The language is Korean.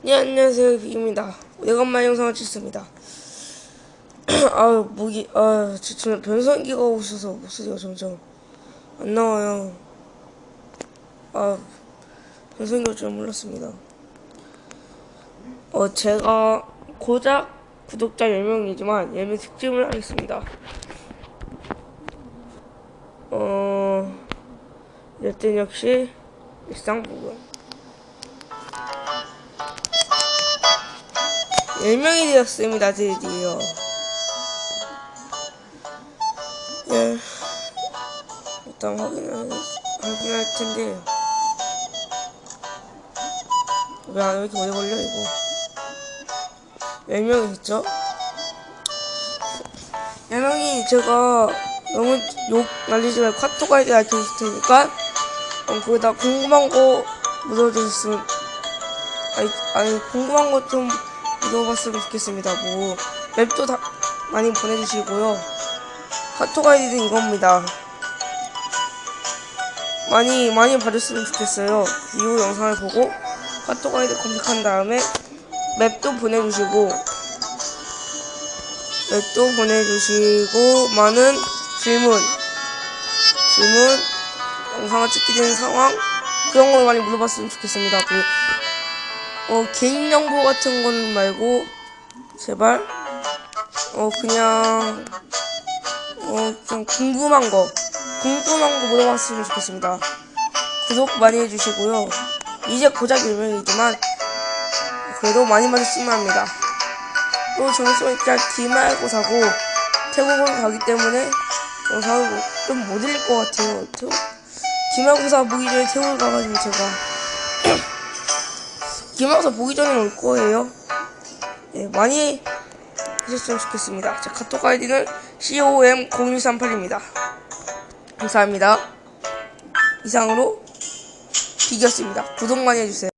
네 안녕하세요. 비입니다. 오래간만에 영상을 찍습니다. 아유 목이 아 지금 변성기가 오셔서 목소리가 점점 안 나와요. 아 변성기 올줄 몰랐습니다. 어 제가 고작 구독자 10명이지만 예매 특집을 하겠습니다. 어 이럴 역시 일상 부분 10명이 되었습니다, 드디어. 예. 일단 확인을, 확인할 텐데. 왜, 안- 왜 이렇게 오래 걸려, 이거. 10명이 됐죠? 10명이 제가 너무 욕 날리지 말고 카톡 아이디 알려줄 테니까, 어, 거기다 궁금한 거 물어주셨으면, 아니, 아니, 궁금한 거 좀 물어봤으면 좋겠습니다. 뭐, 맵도 다 많이 보내주시고요. 카톡 아이디는 이겁니다. 많이, 많이 봐줬으면 좋겠어요. 이후 영상을 보고 카톡 아이디 검색한 다음에 맵도 보내주시고, 맵도 보내주시고, 많은 질문, 질문, 영상을 찍게 되는 상황, 그런 걸 많이 물어봤으면 좋겠습니다. 그, 어, 개인 정보 같은 건 말고, 제발, 어, 그냥, 어, 그냥 궁금한 거, 궁금한 거 물어봤으면 좋겠습니다. 구독 많이 해주시고요. 이제 고작 1명이지만, 그래도 많이 봐주시면 합니다. 또 정수가 있다 기말고사고, 태국을 가기 때문에, 영상을 좀못 올릴 것 같아요. 기말고사 보기 전에 태국을 가가지고 제가, 기말고사 보기 전에 올 거예요. 네, 많이 하셨으면 좋겠습니다. 제 카톡 아이디는 com0138입니다. 감사합니다. 이상으로 비겼습니다. 구독 많이 해주세요.